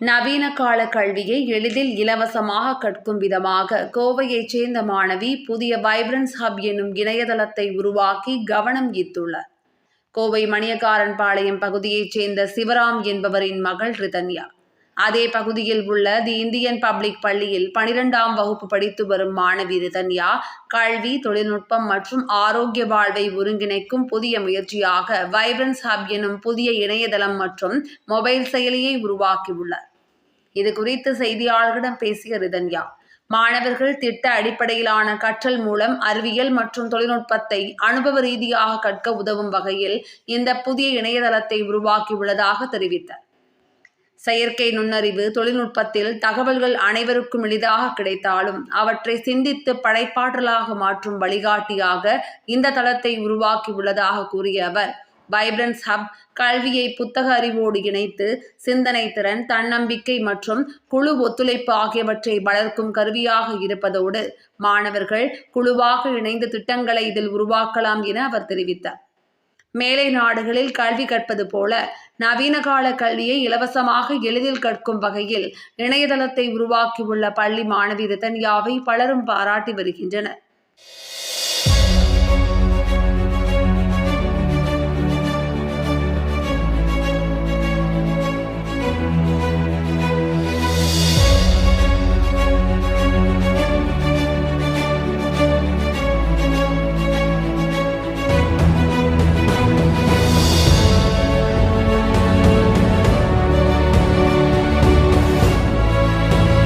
நவீன கால கல்வியை எளிதில் இலவசமாக கற்கும் விதமாக கோவையைச் சேர்ந்த மாணவி புதிய வைப்ரன்ஸ் ஹப் என்னும் இணையதளத்தை உருவாக்கி கவனம் ஈர்த்துள்ளார். கோவை மணியக்காரன்பாளையம் பகுதியைச் சேர்ந்த சிவராம் என்பவரின் மகள் ரிதன்யா. அதே பகுதியில் உள்ள தி இந்தியன் பப்ளிக் பள்ளியில் பனிரெண்டாம் வகுப்பு படித்து வரும் மாணவி ரிதன்யா கல்வி தொழில்நுட்பம் மற்றும் ஆரோக்கிய வாழ்வை ஒருங்கிணைக்கும் புதிய முயற்சியாக வைப்ரன்ஸ் ஹப் எனும் புதிய இணையதளம் மற்றும் மொபைல் செயலியை உருவாக்கியுள்ளார். இது குறித்து செய்தியாளர்களிடம் பேசிய ரிதன்யா மாணவர்கள் திட்ட அடிப்படையிலான கற்றல் மூலம் அறிவியல் மற்றும் தொழில்நுட்பத்தை அனுபவ ரீதியாக கற்க உதவும் வகையில் இந்த புதிய இணையதளத்தை உருவாக்கியுள்ளதாக தெரிவித்தார். செயற்கை நுண்ணறிவு தொழில்நுட்பத்தில் தகவல்கள் அனைவருக்கும் எளிதாக கிடைத்தாலும் அவற்றை சிந்தித்து படைப்பாற்றலாக மாற்றும் வழிகாட்டியாக இந்த தளத்தை உருவாக்கியுள்ளதாக கூறிய அவர். வைப்ரன்ஸ் ஹப் கல்வியை புத்தக அறிவோடு இணைத்து சிந்தனை திறன் தன்னம்பிக்கை மற்றும் குழு ஒத்துழைப்பு ஆகியவற்றை வளர்க்கும் கருவியாக இருப்பதோடு மாணவர்கள் குழுவாக இணைந்து திட்டங்களை இதில் உருவாக்கலாம் என அவர் தெரிவித்தார். மேலை நாடுகளில் கல்வி கற்பது போல நவீன கால கல்வியை இலவசமாக எளிதில் கற்கும் வகையில் இணையதளத்தை உருவாக்கியுள்ள பள்ளி மாணவி ரிதன்யாவை பலரும் பாராட்டி வருகின்றனர்.